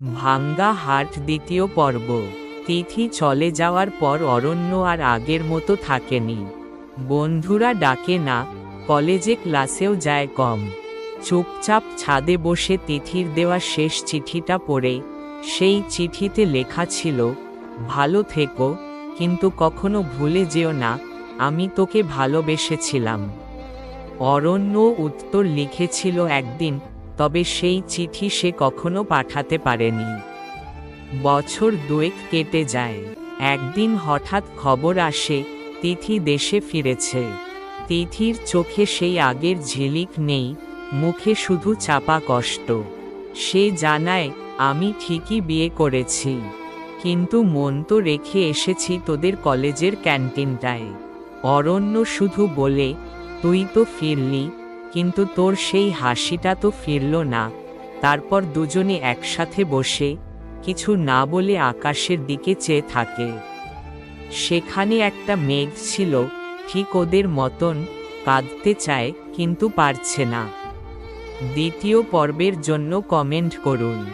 ভাঙ্গা হাট দ্বিতীয় পর্ব। তিথি চলে যাওয়ার পর অরণ্য আর আগের মতো থাকেনি। বন্ধুরা ডাকে না, কলেজে ক্লাসেও যায় কম। চুপচাপ ছাদে বসে তিথির দেওয়া শেষ চিঠিটা পড়ে, সেই চিঠিতে লেখা ছিল, ভালো থেকো, কিন্তু কখনো ভুলে যেও না, আমি তোকে ভালোবেসেছিলাম। অরণ্য উত্তর লিখেছিল একদিন তবে সেই চিঠি সে কখনো পাঠাতে পারেনি। বছর দুয়েক কেটে যায়। একদিন হঠাৎ খবর আসে, তিথি দেশে ফিরেছে। তিথির চোখে সেই আগের ঝিলিক নেই, মুখে শুধু চাপা কষ্ট। সে জানায়, আমি ঠিকই বিয়ে করেছি। কিন্তু মন তো রেখে এসেছি তোদের কলেজের ক্যান্টিনটায়। অরণ্য শুধু বলে, তুই তো ফিরলি কিন্তু তোর সেই হাসিটা তো ফিরল না। তারপর দুজনে একসাথে বসে কিছু না বলে আকাশের দিকে চেয়ে থাকে। সেখানে একটা মেঘ ছিল, ঠিক ওদের মতন, কাঁদতে চায়, কিন্তু পারছে না। দ্বিতীয় পর্বের জন্য কমেন্ট করুন।